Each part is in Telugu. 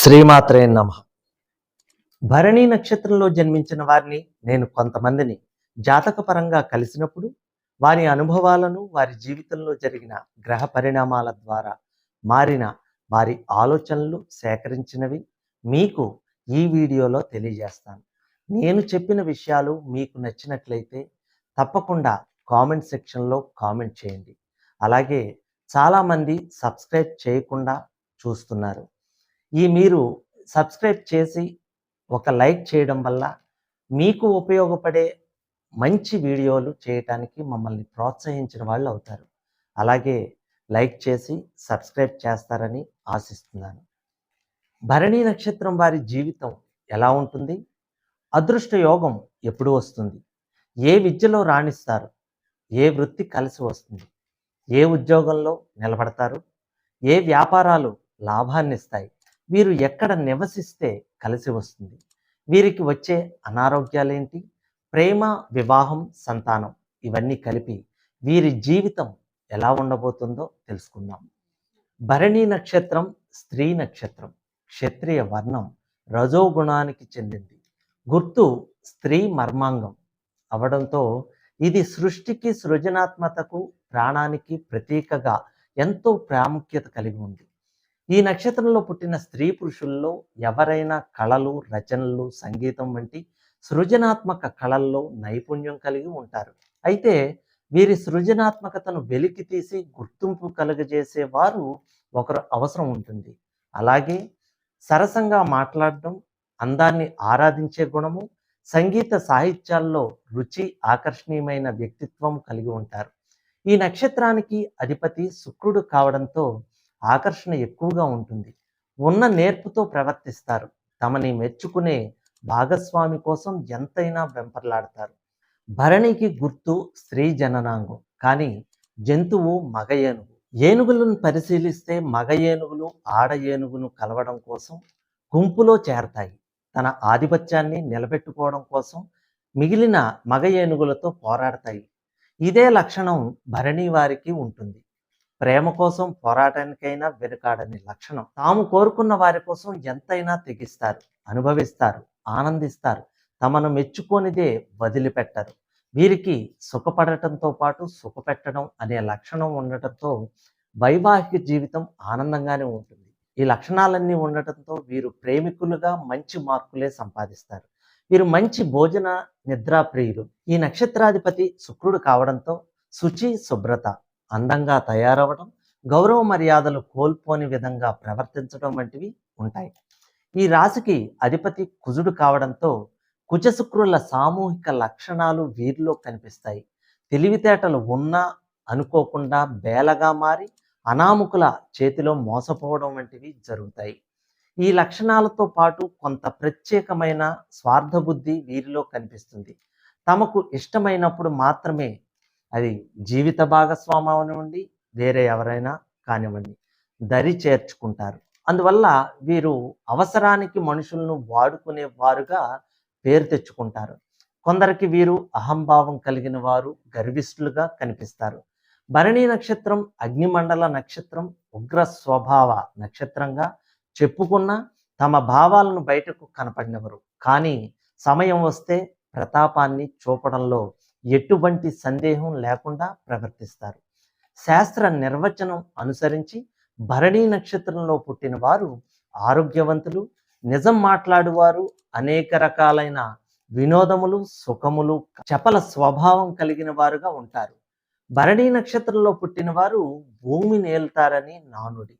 శ్రీమాత్రే నమ. భరణి నక్షత్రంలో జన్మించిన వారిని నేను కొంతమందిని జాతకపరంగా కలిసినప్పుడు వారి అనుభవాలను వారి జీవితంలో జరిగిన గ్రహ పరిణామాల ద్వారా మారిన వారి ఆలోచనలు సేకరించినవి మీకు ఈ వీడియోలో తెలియజేస్తాను. నేను చెప్పిన విషయాలు మీకు నచ్చినట్లయితే తప్పకుండా కామెంట్ సెక్షన్లో కామెంట్ చేయండి. అలాగే చాలామంది సబ్స్క్రైబ్ చేయకుండా చూస్తున్నారు. ఈ మీరు సబ్స్క్రైబ్ చేసి ఒక లైక్ చేయడం వల్ల మీకు ఉపయోగపడే మంచి వీడియోలు చేయటానికి మమ్మల్ని ప్రోత్సహించిన వాళ్ళు అవుతారు. అలాగే లైక్ చేసి సబ్స్క్రైబ్ చేస్తారని ఆశిస్తున్నాను. భరణి నక్షత్రం వారి జీవితం ఎలా ఉంటుంది? అదృష్ట యోగం ఎప్పుడు వస్తుంది? ఏ విద్యలో రాణిస్తారు? ఏ వృత్తి కలిసి వస్తుంది? ఏ ఉద్యోగంలో నిలబడతారు? ఏ వ్యాపారాలు లాభాన్నిస్తాయి? వీరు ఎక్కడ నివసిస్తే కలిసి వస్తుంది. వీరికి వచ్చే అనారోగ్యాలేంటి? ప్రేమ వివాహం సంతానం ఇవన్నీ కలిపి వీరి జీవితం ఎలా ఉండబోతుందో తెలుసుకుందాం. భరణి నక్షత్రం స్త్రీ నక్షత్రం క్షత్రియ వర్ణం రజోగుణానికి చెందింది. గుర్తు స్త్రీ మర్మాంగం అవడంతో ఇది సృష్టికి సృజనాత్మకతకు ప్రాణానికి ప్రతీకగా ఎంతో ప్రాముఖ్యత కలిగి ఉంది. ఈ నక్షత్రంలో పుట్టిన స్త్రీ పురుషుల్లో ఎవరైనా కళలు రచనలు సంగీతం వంటి సృజనాత్మక కళల్లో నైపుణ్యం కలిగి ఉంటారు. అయితే వీరి సృజనాత్మకతను వెలికి తీసి గుర్తింపు కలుగజేసే వారు ఒకరు అవసరం ఉంటుంది. అలాగే సరసంగా మాట్లాడడం అందాన్ని ఆరాధించే గుణము సంగీత సాహిత్యాల్లో రుచి ఆకర్షణీయమైన వ్యక్తిత్వం కలిగి ఉంటారు. ఈ నక్షత్రానికి అధిపతి శుక్రుడు కావడంతో ఆకర్షణ ఎక్కువగా ఉంటుంది. ఉన్న నేర్పుతో ప్రవర్తిస్తారు. తమని మెచ్చుకునే భాగస్వామి కోసం ఎంతైనా వెంపర్లాడతారు. భరణికి గుర్తు స్త్రీ జననాంగం. కానీ జంతువు మగ ఏనుగు. ఏనుగులను పరిశీలిస్తే మగ ఏనుగులు ఆడ ఏనుగును కలవడం కోసం గుంపులో చేరతాయి. తన ఆధిపత్యాన్ని నిలబెట్టుకోవడం కోసం మిగిలిన మగ ఏనుగులతో పోరాడతాయి. ఇదే లక్షణం భరణి వారికి ఉంటుంది. ప్రేమ కోసం పోరాటానికైనా వెనుకాడని లక్షణం. తాము కోరుకున్న వారి కోసం ఎంతైనా తెగిస్తారు అనుభవిస్తారు ఆనందిస్తారు. తమను మెచ్చుకోనిదే వదిలిపెట్టరు. వీరికి సుఖపడటంతో పాటు సుఖపెట్టడం అనే లక్షణం ఉండటంతో వైవాహిక జీవితం ఆనందంగానే ఉంటుంది. ఈ లక్షణాలన్నీ ఉండటంతో వీరు ప్రేమికులుగా మంచి మార్కులే సంపాదిస్తారు. వీరు మంచి భోజన నిద్రా ప్రియులు ఈ నక్షత్రాధిపతి శుక్రుడు కావడంతో శుచి శుభ్రత అందంగా తయారవడం గౌరవ మర్యాదలు కోల్పోని విధంగా ప్రవర్తించడం వంటివి ఉంటాయి. ఈ రాశికి అధిపతి కుజుడు కావడంతో కుజశుక్రుల సామూహిక లక్షణాలు వీరిలో కనిపిస్తాయి. తెలివితేటలు ఉన్నా అనుకోకుండా బేలగా మారి అనాముకుల చేతిలో మోసపోవడం వంటివి జరుగుతాయి. ఈ లక్షణాలతో పాటు కొంత ప్రత్యేకమైన స్వార్థ బుద్ధి వీరిలో కనిపిస్తుంది. తమకు ఇష్టమైనప్పుడు మాత్రమే అది జీవిత భాగస్వామి అవనివ్వండి వేరే ఎవరైనా కానివ్వండి దరి చేర్చుకుంటారు. అందువల్ల వీరు అవసరానికి మనుషులను వాడుకునే వారుగా పేరు తెచ్చుకుంటారు. కొందరికి వీరు అహంభావం కలిగిన వారు గర్విష్ఠులుగా కనిపిస్తారు. భరణి నక్షత్రం అగ్నిమండల నక్షత్రం ఉగ్ర స్వభావ నక్షత్రంగా చెప్పుకున్న తమ భావాలను బయటకు కనపడినవరు. కానీ సమయం వస్తే ప్రతాపాన్ని చూపడంలో ఎటువంటి సందేహం లేకుండా ప్రవర్తిస్తారు. శాస్త్ర నిర్వచనం అనుసరించి భరణీ నక్షత్రంలో పుట్టిన వారు ఆరోగ్యవంతులు నిజం మాట్లాడువారు అనేక రకాలైన వినోదములు సుఖములు చపల స్వభావం కలిగిన వారుగా ఉంటారు. భరణీ నక్షత్రంలో పుట్టిన వారు భూమి నేల్తారని నానుడి.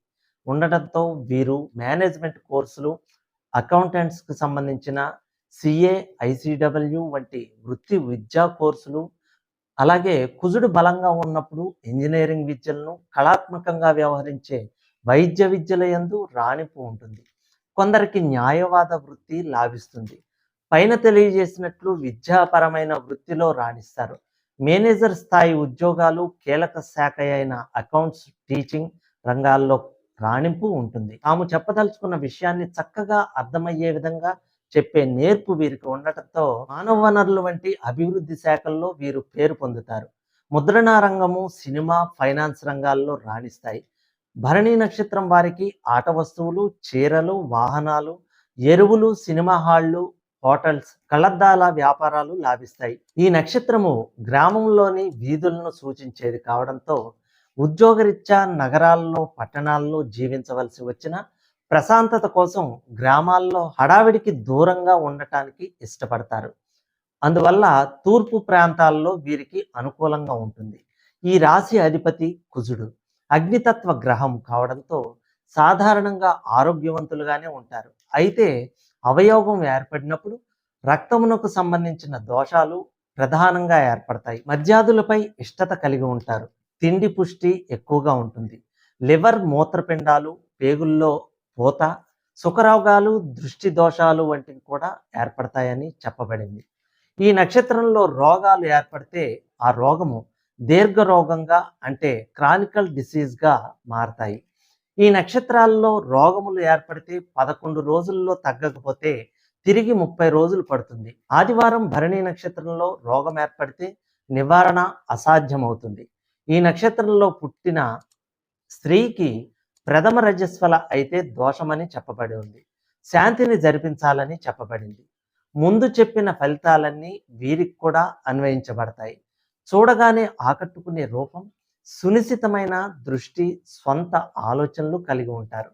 ఉండటంతో వీరు మేనేజ్మెంట్ కోర్సులు అకౌంటెంట్స్కి సంబంధించిన సిఏ ఐసిడబ్ల్యూ వంటి వృత్తి విద్యా కోర్సులు అలాగే కుజుడు బలంగా ఉన్నప్పుడు ఇంజనీరింగ్ విద్యలను కళాత్మకంగా వ్యవహరించే వైద్య విద్యల యందు రాణింపు ఉంటుంది. కొందరికి న్యాయవాద వృత్తి లాభిస్తుంది. పైన తెలియజేసినట్లు విద్యాపరమైన వృత్తిలో రాణిస్తారు. మేనేజర్ స్థాయి ఉద్యోగాలు కీలక శాఖ అయిన అకౌంట్స్ టీచింగ్ రంగాల్లో రాణింపు ఉంటుంది. తాము చెప్పదలుచుకున్న విషయాన్ని చక్కగా అర్థమయ్యే విధంగా చెప్పే నేర్పు వీరికి ఉండటంతో మానవ వనరులు వంటి అభివృద్ధి శాఖల్లో వీరు పేరు పొందుతారు. ముద్రణ రంగము సినిమా ఫైనాన్స్ రంగాల్లో రాణిస్తాయి. భరణి నక్షత్రం వారికి ఆట వస్తువులు చీరలు వాహనాలు ఎరువులు సినిమా హాళ్ళు హోటల్స్ కళ్ళద్దాల వ్యాపారాలు లాభిస్తాయి. ఈ నక్షత్రము గ్రామంలోని వీధులను సూచించేది కావడంతో ఉద్యోగరీత్యా నగరాల్లో పట్టణాల్లో జీవించవలసి వచ్చిన ప్రశాంతత కోసం గ్రామాల్లో హడావిడికి దూరంగా ఉండటానికి ఇష్టపడతారు. అందువల్ల తూర్పు ప్రాంతాల్లో వీరికి అనుకూలంగా ఉంటుంది. ఈ రాశి అధిపతి కుజుడు. అగ్నితత్వ గ్రహం కావడంతో సాధారణంగా ఆరోగ్యవంతులుగానే ఉంటారు. అయితే అవయోగం ఏర్పడినప్పుడు రక్తమునకు సంబంధించిన దోషాలు ప్రధానంగా ఏర్పడతాయి. మద్యాదులపై ఇష్టత కలిగి ఉంటారు. తిండి పుష్టి ఎక్కువగా ఉంటుంది. లివర్ మూత్రపిండాలు పేగుల్లో పూత సుఖరోగాలు దృష్టి దోషాలు వంటివి కూడా ఏర్పడతాయని చెప్పబడింది. ఈ నక్షత్రంలో రోగాలు ఏర్పడితే ఆ రోగము దీర్ఘ రోగంగా అంటే క్రానికల్ డిసీజ్గా మారతాయి. ఈ నక్షత్రాల్లో రోగములు ఏర్పడితే పదకొండు రోజుల్లో తగ్గకపోతే తిరిగి ముప్పై రోజులు పడుతుంది. ఆదివారం భరణి నక్షత్రంలో రోగం ఏర్పడితే నివారణ అసాధ్యమవుతుంది. ఈ నక్షత్రంలో పుట్టిన స్త్రీకి ప్రథమ రజస్వల అయితే దోషమని చెప్పబడి ఉంది. శాంతిని జరిపించాలని చెప్పబడింది. ముందు చెప్పిన ఫలితాలన్నీ వీరికి కూడా అన్వయించబడతాయి. చూడగానే ఆకట్టుకునే రూపం సునిశ్చితమైన దృష్టి స్వంత ఆలోచనలు కలిగి ఉంటారు.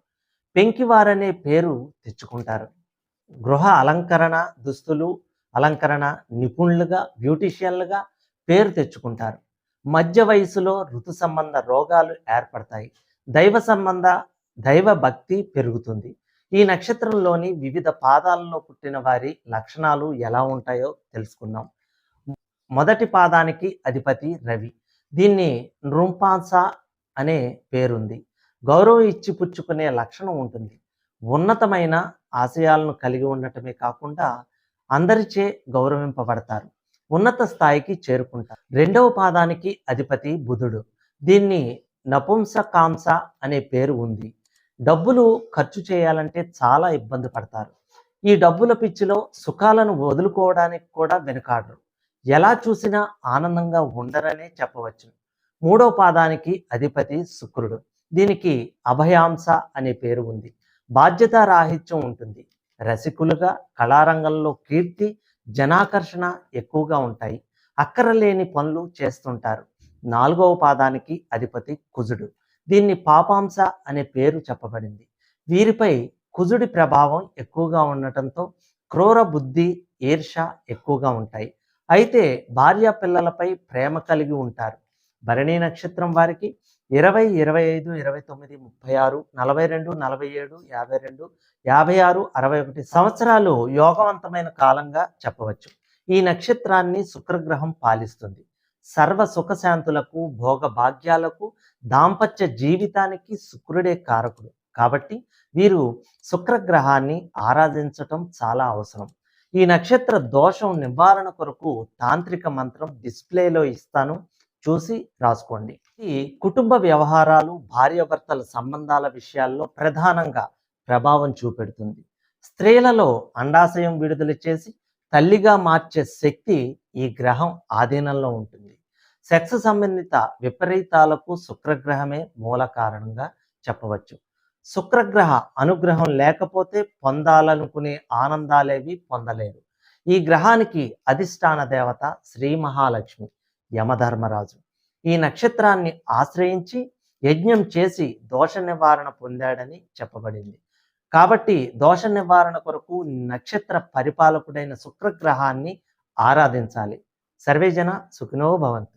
పెంకివారనే పేరు తెచ్చుకుంటారు. గృహ అలంకరణ దుస్తులు అలంకరణ నిపుణులుగా బ్యూటీషియన్లుగా పేరు తెచ్చుకుంటారు. మధ్య వయసులో ఋతు సంబంధ రోగాలు ఏర్పడతాయి. దైవ సంబంధ దైవ భక్తి పెరుగుతుంది. ఈ నక్షత్రంలోని వివిధ పాదాలలో పుట్టిన వారి లక్షణాలు ఎలా ఉంటాయో తెలుసుకుందాం. మొదటి పాదానికి అధిపతి రవి. దీన్ని నృంపాన్సా అనే పేరుంది. గౌరవం ఇచ్చి పుచ్చుకునే లక్షణం ఉంటుంది. ఉన్నతమైన ఆశయాలను కలిగి ఉండటమే కాకుండా అందరిచే గౌరవింపబడతారు. ఉన్నత స్థాయికి చేరుకుంటారు. రెండవ పాదానికి అధిపతి బుధుడు. దీన్ని నపుంసకాంస అనే పేరు ఉంది. డబ్బులు ఖర్చు చేయాలంటే చాలా ఇబ్బంది పడతారు. ఈ డబ్బుల పిచ్చిలో సుఖాలను వదులుకోవడానికి కూడా వెనుకాడరు. ఎలా చూసినా ఆనందంగా ఉండరనే చెప్పవచ్చు. మూడో పాదానికి అధిపతి శుక్రుడు. దీనికి అభయాంశ అనే పేరు ఉంది. బాధ్యత రాహిత్యం ఉంటుంది. రసికులుగా కళారంగంలో కీర్తి జనాకర్షణ ఎక్కువగా ఉంటాయి. అక్కరలేని పనులు చేస్తుంటారు. నాలుగవ పాదానికి అధిపతి కుజుడు. దీన్ని పాపాంశ అనే పేరు చెప్పబడింది. వీరిపై కుజుడి ప్రభావం ఎక్కువగా ఉండటంతో క్రూర బుద్ధి ఈర్ష ఎక్కువగా ఉంటాయి. అయితే భార్య పిల్లలపై ప్రేమ కలిగి ఉంటారు. భరణి నక్షత్రం వారికి ఇరవై ఇరవై ఐదు ఇరవై తొమ్మిది ముప్పై ఆరు నలభై రెండు నలభై ఏడు యాభై రెండు యాభై ఆరు అరవై ఒకటి సంవత్సరాలు యోగవంతమైన కాలంగా చెప్పవచ్చు. ఈ నక్షత్రాన్ని శుక్రగ్రహం పాలిస్తుంది. సర్వ సుఖశాంతులకు భోగ భాగ్యాలకు దాంపత్య జీవితానికి శుక్రుడే కారకుడు. కాబట్టి వీరు శుక్రగ్రహాన్ని ఆరాధించటం చాలా అవసరం. ఈ నక్షత్ర దోషం నివారణ కొరకు తాంత్రిక మంత్రం డిస్ప్లేలో ఇస్తాను. చూసి రాసుకోండి. ఈ కుటుంబ వ్యవహారాలు భార్యాభర్తల సంబంధాల విషయాల్లో ప్రధానంగా ప్రభావం చూపెడుతుంది. స్త్రీలలో అండాశయం విడుదల చేసి తల్లిగా మార్చే శక్తి ఈ గ్రహం ఆధీనంలో ఉంటుంది. సెక్స్ సంబంధిత విపరీతాలకు శుక్రగ్రహమే మూల కారణంగా చెప్పవచ్చు. శుక్రగ్రహ అనుగ్రహం లేకపోతే పొందాలనుకునే ఆనందాలేవి పొందలేరు. ఈ గ్రహానికి అధిష్టాన దేవత శ్రీ మహాలక్ష్మి యమధర్మరాజు. ఈ నక్షత్రాన్ని ఆశ్రయించి యజ్ఞం చేసి దోష నివారణ పొందాడని చెప్పబడింది. కాబట్టి దోష నివారణ కొరకు నక్షత్ర పరిపాలకుడైన శుక్రగ్రహాన్ని ఆరాధించాలి. సర్వేజన సుఖినో భవంతు.